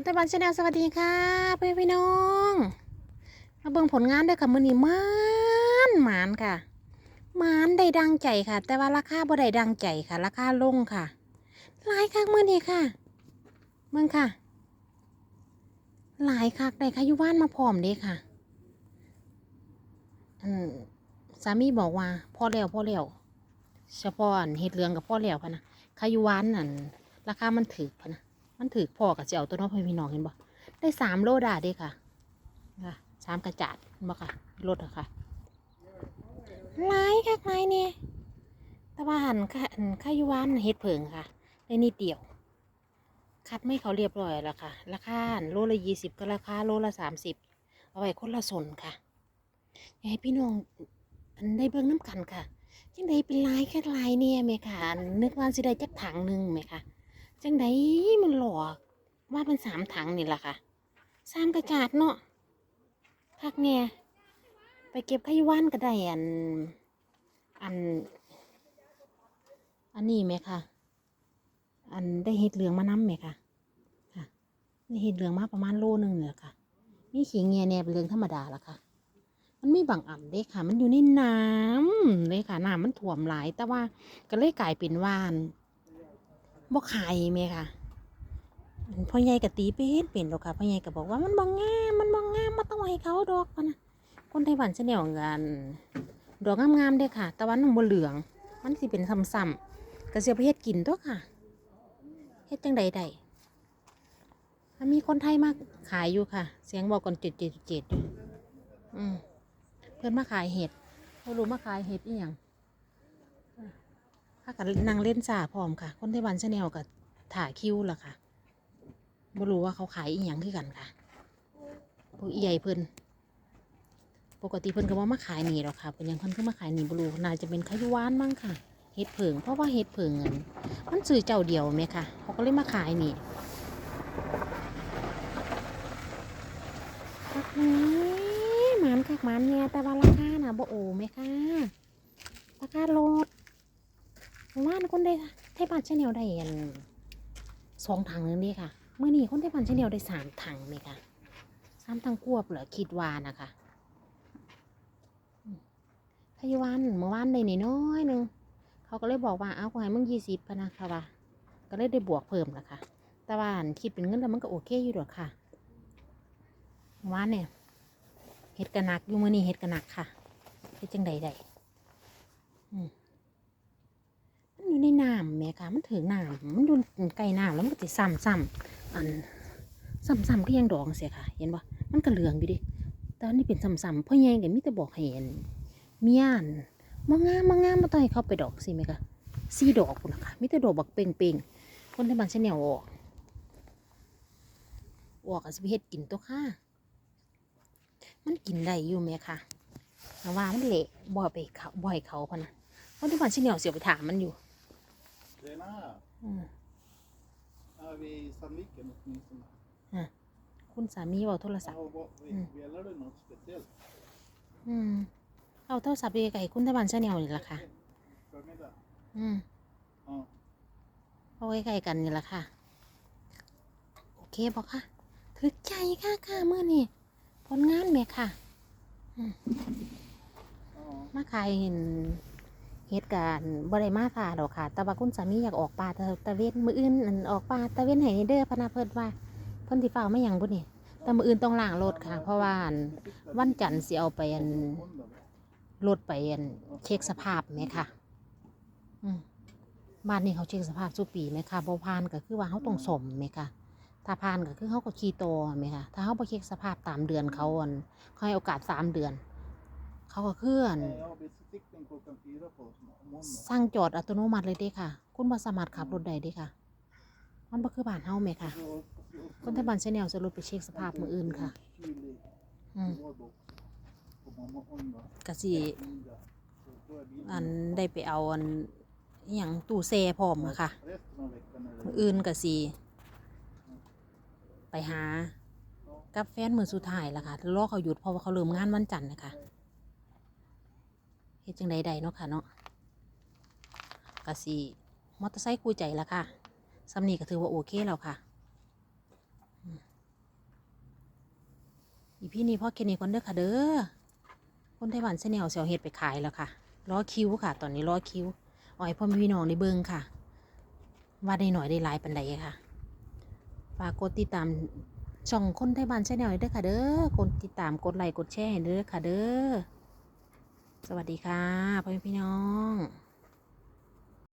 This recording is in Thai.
คนต้หวันชาแนลสวัสดีค่ะเพื่อนพี่น้องมาเบิ่งผลงานด้วยค่ะมือนี้มานหมานค่ะหมานได้ดังใจค่ะ แต่ว่าราคาบ่ได้ดังใจค่ะ ราคาลงค่ะหลายคักมือนี้ค่ะเบิ่งค่ะ หลายคักได้ค่ะอยู่บ้านมาพร้อมเด้ค่ะอืมสามีบอกว่าพ่อแล้วพ่อแล้วเฉพาะเฮ็ดเรืองกับพ่อแล้วพะนะคายุวานนั่นราคามันถือพะนะ มันถือพอกับเจ้าตัวน้องพี่น้องเห็นบ่ได้สามโลดาเด้ค่ะค่ะสามกระจาดเห็นบ่ค่ะรถอะค่ะหลายค่ะหลายเนี่ยแต่ว่าหันค่ะข้ายุวานเฮ็ดเผิงค่ะได้นิดเดียว คัดไม่เขาเรียบร้อยแล้วค่ะ ราคาโลละยี่สิบก็ราคาโลละสามสิบเอาไว้คนละส่วนค่ะอยากให้พี่น้องอันได้เบิ่งน้ำกันค่ะจังใดเป็นลายแค่ลายเนี่ยไหมค่ะนนึกว่าสิได้จักถังหนึ่งไหมค่ะ จังไดมันหลอกว่าเป็นสามถังนี่แหละค่ะสามกระจาดเนาะพักเนี่ยไปเก็บไข่ว่านก็ได้อัน อัน อันนี้ไหมค่ะ อันได้เห็ดเหลืองมาน้ำไหมค่ะค่ะได้เห็ดเหลืองมาประมาณโลหนึ่งเลยค่ะนี่ขิงเงียแนบเหลืองธรรมดาละค่ะ มันไม่บางอ่ำเด้ค่ะ มันอยู่ในน้ำเลยค่ะน้ำมันถ่วมหลาย แต่ว่าก็เลยกลายเป็นว่าน บ่ขายแม่ค่ะพ่อใหญ่ก็ตีเป็นเป็นดอกค่ะพ่อใหญ่ก็บอกว่ามันบ่งงามมันบ่งงามมาต้องให้เขาดอกนะคนไต้หวันเสนวกันดอกงามๆเด้อค่ะต่ว่ามันบ่เหลือง มันสิเป็นซ้ำๆก็เสียไปเฮ็ดกินตัวค่ะเฮ็ดจังใดได้มันมีคนไทยมาขายอยู่ค่ะ เสียงบอกก่อนเจ็ดเจ็ดเจ็ดอืมเพื่อนมาขายเห็ดเขารู้มาขายเห็ดอีหยัง ถ้ากันนั่งเล่นจ่าพร้อมค่ะ คนไต้หวันชาแนลกับถ่าคิวล่ะค่ะบ่รู้ว่าเขาขายอีหยังคือกันค่ะพวกใหญ่เพิ่นปกติเพิ่นก็ว่ามาขายนี่หรอกค่ะเป็นยังเพิ่นก็มาขายนี่บ่รู้น่าจะเป็นขยุวานมั้งค่ะเฮ็ดเผิงเพราะว่าเฮ็ดเผิงอันมันซื้อเจ้าเดียวไหมค่ะ เขาก็เลยมาขายนี่คักนี้หมานคักหมานเนี่ยแต่ว่าราคาน่ะบ่โอไหมค่ะราคาลด ว่านคนได้ไทยบ้านชาแนลได้อันสองถังนึงนี่ค่ะเมื่อนี้คนไทยบ้านชาแนลได้สามถังนี่ค่ะสามถังควบเหรอคิดว่านะคะพยาวันเมื่อวานได้นิดน้อยหนึงเขาก็เลยบอกว่าเอาขอให้มึงยี่สิบพนะค่ะว่าก็เลยได้บวกเพิ่มละคะแต่ว่าอันคิดเป็นเงินแล้วมันก็โอเคอยู่ดอกค่ะเมื่อวานเนี่ยเห็ดกระหนักอยู่มื่อนี้เห็ดกระหนักค่ะเฮ็ดจังใดได้อืม อยู่ในน้ำแม่ค่ะมันถือน้ำมันอยู่ใกล้น้ำแล้วมันก็จะซ้ำซ้ำอันซ้ำซ้ำก็ยังดองเสียค่ะ เห็นปะมันก็เหลืองอยู่ดิแต่อันนี้เป็นซ้ำซ้ำพ่อแย่งกันมิแต่บอกให้เห็นเมียนมางามมางามมาต่อยเขาไปดอกสิแม่ค่ะสี่ดอกพุ่นะค่ะมิแต่ดอกบักเป่งเป่งคนที่บ้านฉันเนี่ยออกออกอาจจะไปเฮ็ดกินตัวค่ะ มันกินได้อยู่แม่ค่ะแต่ว่ามันเละบ่อยไปเขาบ่อยเขาพะนะคนที่บ้านฉันเนี่ยเสียไปถามมันอยู่ Tjena! อืม Är vi i Sandviken åtminstone? คุณสามีบอกโทรศัพท์ Ja, vad, Mm. Spelar du något speciellt? อืม เอาโทรศัพท์ไปไก่คุณตะวันชาแนลนี่แหละค่ะ Förmiddag? อืม Ja. เอาไว้ไก่กันนี่แหละค่ะ โอเคบอกค่ะ ถึกใจค่ะค่ะเมื่อนี่ผลงานแม่ค่ะ ja. มาขายเห็น เหตุการณ์บ่ได้มาค่ะดอกค่ะ แต่ว่าคุณสามีอยากออกป่าตะตะเวนมืออื่นอันออกป่าตะเวนให้เด้อพนาเพิ่นว่าเพิ่นสิฟ้าไม่ยังบุนี่แต่มืออื่นต้องล้างรถค่ะ เพราะว่าวันจันทร์สิเอาไปอันรถไปอันเช็คสภาพไหมค่ะ อืมบ้านนี้เขาเช็คสภาพสุปีไหมค่ะบ่พานก็คือว่าเขาต้องสมไหมค่ะถ้าพานก็คือเขาก็ขี่โตวไหมค่ะถ้าเขาไปเช็คสภาพตามเดือนเขาอันเขาให้โอกาสสามเดือน เขาก็เคลื่อนสร้างจอดอัตโนมัติเลยเด้ค่ะ คุณบ่สามารถขับรถได้เด้ค่ะ มันบ่คือบ้านเฮาไหมค่ะคนไทยบ้านชาแนลจะรถไปเช็คสภาพมืออื่นค่ะอืมกะสิอันได้ไปเอาอันอย่างตู้แซ่พร้อมอะค่ะ มืออื่นก็สิไปหากับแฟนมือสุดท้ายละค่ะรอเขาหยุดเพราะว่าเขาเริ่มงานวันจันทร์นะคะ เฮ็ดจังใดๆเนาะค่ะเนาะก็สิมอเตอร์ไซค์คู่ใจละค่ะสำนีก็ถือว่าโอเคแล้วค่ะอีพี่นี่พ่อแค่นี้ก่อนเด้อค่ะเด้อคนไต้หวันเสนลเสียวเห็ดไปขายแล้วค่ะรอคิวค่ะ ตอนนี้รอคิวอ่อยพ่อม่พี่น้องได้เบิ่งค่ะ ว่าได้หน่อยได้หลายปันใดค่ะฝากกดติดตามช่องคนไทยบ้านชาแนลเด้อค่ะเด้อกดติดตามกดไลค์กดแชร์ให้เด้อค่ะเด้อ สวัสดีค่ะพ่อพี่น้อง